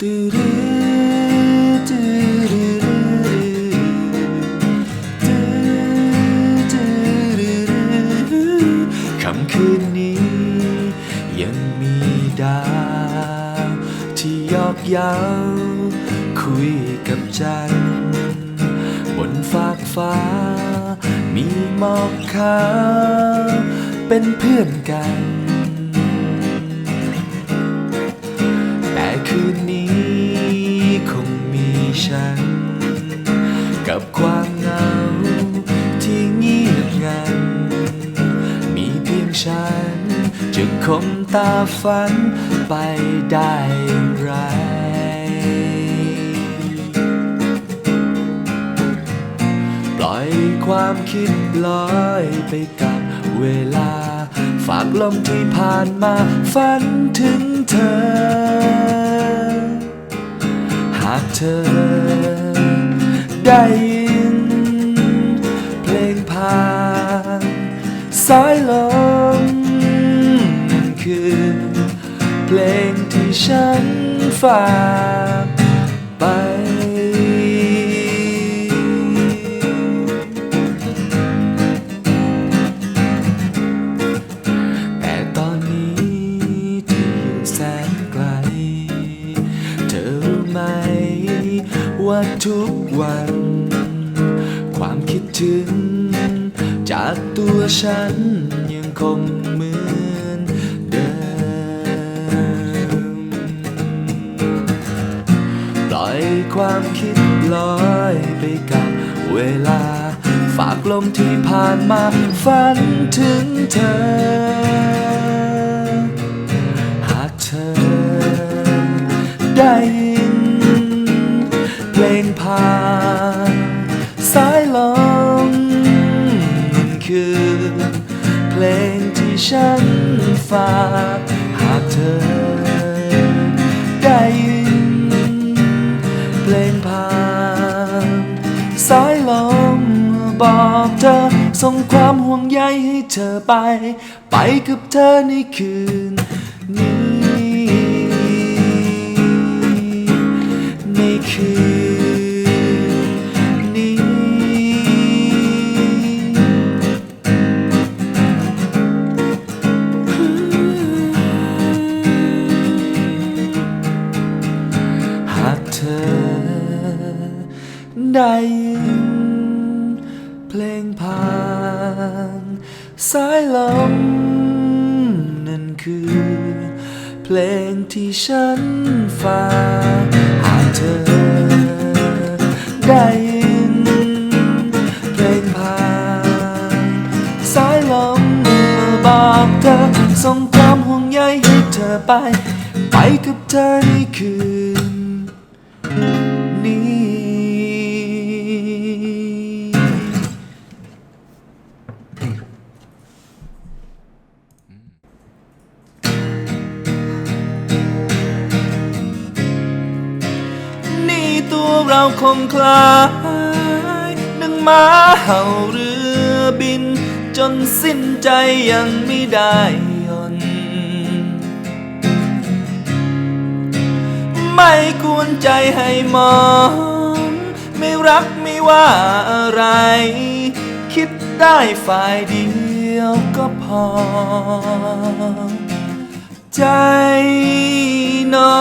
ค่ำคืนนี้ ยังมีดาว ที่ยอกเย้าคุยกับจันบนฟากฟ้า มีหมอกขาว เป็นเพื่อนกัน ฉัน กับความเหงาที่เงียบงัน มีเพียงฉัน จะคมตาฝันไปได้อย่างไรปล่อยความคิดลอยไปกับเวลา ฝากลมที่ผ่านมาฝันถึงเธอ หากเธอ ได้ยิน เพลงผ่านสายลมมันคือเพลงที่ฉันฝากไป แต่ตอนนี้ที่อยู่แสนไกล เธอรู้ไหม ว่าทุกวัน ความคิดถึง จากตัวฉันยังคงเหมือนเดิม ปล่อยความคิดลอยไปกับเวลา ฝากลมที่ผ่านมาฝันถึง เพลงผ่านสายลมคือ เพลงที่ฉันฝากหากเธอได้ยินเพลงผ่านสายลมบอกเธอส่งความห่วงใยให้เธอไป ไปกับเธอในคืนนี้ ได้ยินเพลงผ่านสายลมนั่นคือ เพลงที่ฉันฟังหากเธอได้ยินเพลงผ่านสายลมบอกเธอส่งความห่วงใยให้เธอไป ไปกับเธอในคืน คงคล้ายดังม้าเห่าเรือบิน จนสิ้นใจยังไม่ได้ยนไม่ควรใจให้มองไม่รักไม่ว่าอะไร คิดได้ฝ่ายเดียวก็พอ ใจน้อง